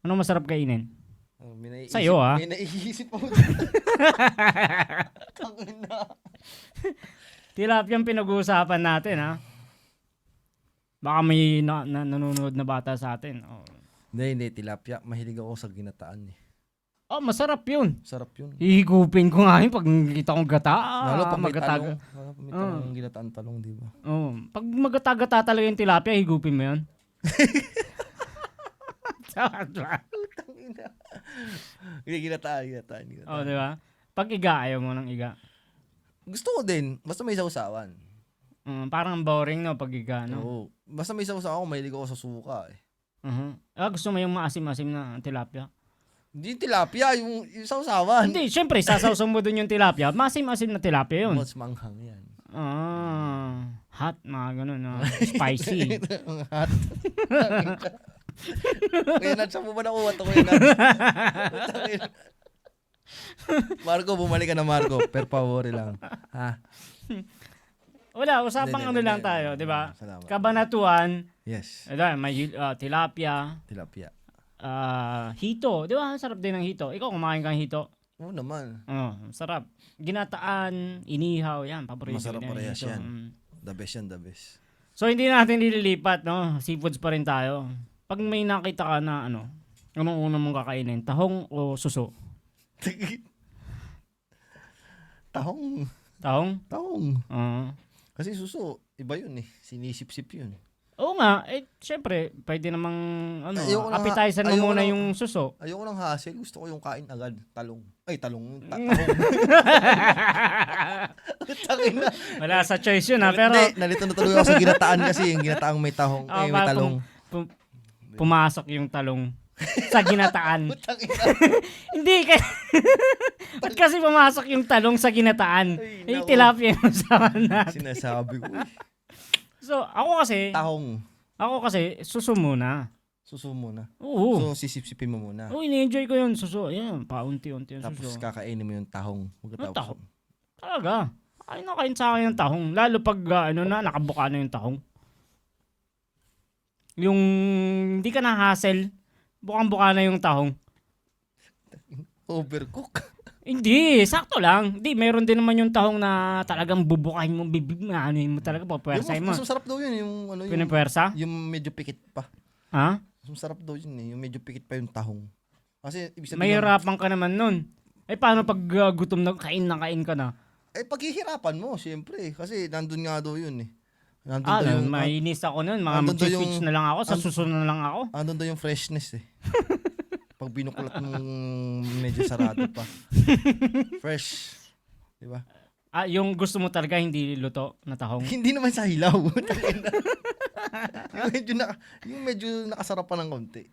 Anong masarap kainin? Oh, may naiisip, Sa'yo, ah. May naiisip ako. Tangin na. Tilapia ang pinag-uusapan natin, ha? Baka may na, na, nanonood na bata sa atin. Oh. Hindi, hindi. Tilapia. Mahilig ako sa ginataan eh. oh, masarap yun. Sarap yun. Hihigupin ko nga yun pag nakita kong gata. Lalo pag may talong. Lalo pag may Ah. talong, ginataan talong, di ba? Oh, pag magata-gata talaga yung tilapia, higupin mo yun. Tangin na. Hindi, ginataan, ginataan, ginataan. oh, di ba? Pag iga, ayaw mo ng iga. Gusto ko din. Basta may sausawan. Mm, parang boring, no, pag iga, no? Oo. Basta may sausawan ako, mahilig ako sa suka eh. Mhm. Ah, gusto mo yung maasim-asim na tilapia? Hindi yung tilapia, yung, yung sausawan. Hindi, syempre, sasawsaw mo dun yung tilapia. Maasim-asim na tilapia yun. Mas manghang yan. Ah, hot, mga ganun, no? spicy. Ang hot. Kuya Nat, saan mo ba nakuha ito? Tangin. Marco, bumalik ka na Marco. Per favor lang. Ha? Wala, usapang ano lang tayo, di ba? Salamat. Kabanatuan, Yes. ito, may ah, tilapia, Tilapia. ah, hito. Di ba? Sarap din ng hito. Ikaw kumakain kang hito. Oo naman. Oh, sarap. Ginataan, inihaw, yan. Paborito Masarap ko na parehas hito. yan. Mm. The best yan, the best. So, hindi natin nililipat, no? Seafoods pa rin tayo. Pag may nakita ka na, ano, anong una mong kakainin? Tahong o suso? Tahong. Tahong? Tahong. Oo. Kasi suso, iba yun eh. Sinisip-sip yun. Oo nga, eh, syempre, pwede namang, ano, Ayoko na appetizer ayoko muna na- yung suso. Ayoko ng hassle. Gusto ko yung kain agad. Talong. Ay, talong. Ta- tahong. Na. Wala sa choice yun, ha? Pero, Hindi, nalito na tuloy ako sa ginataan kasi yung ginataang may tahong. Ah, eh, may talong. pum- pumasok yung talong sa ginataan. Hindi, kasi, ba't kasi pumasok yung talong sa ginataan? Ay, Eh, nako. tilapia yung usapan natin. Sinasabi ko eh. So, ako kasi, Tahong. ako kasi, suso muna. Suso muna. Oo. So, sisip-sipin mo muna. Oo, ini-enjoy ko yun, suso. Yan, paunti-unti yung Tapos suso. kakainin mo yung tahong. Pagkatapos. tahong? Talaga. Kain na kain sa akin yung tahong. Lalo pag ah, ano na, nakabuka na yung tahong. Yung hindi ka na hassle, bukang-buka na yung tahong. Overcook. Hindi, sakto lang. Hindi, meron din naman yung tahong na talagang bubukahin mo, bibig na ano mo talaga, Yung papwersahin mo. mas, mas masarap daw yun. Yung, ano, yung, Pinapwersa? yung medyo pikit pa. Ha? Mas masarap daw yun eh. Yung medyo pikit pa yung tahong. Kasi, ibig sabihin, Mahirapan ka naman nun. Eh, paano pag ah, gutom na, kain na kain ka na? eh, paghihirapan mo, siyempre. Kasi, nandun nga daw yun eh. Nandun Ah, daw yung, mainis ako nun. Mga andun daw mag-switch yung- na lang ako, sa susunod na lang ako. Andun daw yung freshness eh. Pag binuklat mong medyo sarado pa. Fresh. Di ba? Ah, yung gusto mo talaga hindi luto na tahong. Hindi naman sa hilaw. Tangina. yung medyo na, yung medyo nakasarap pa ng konti.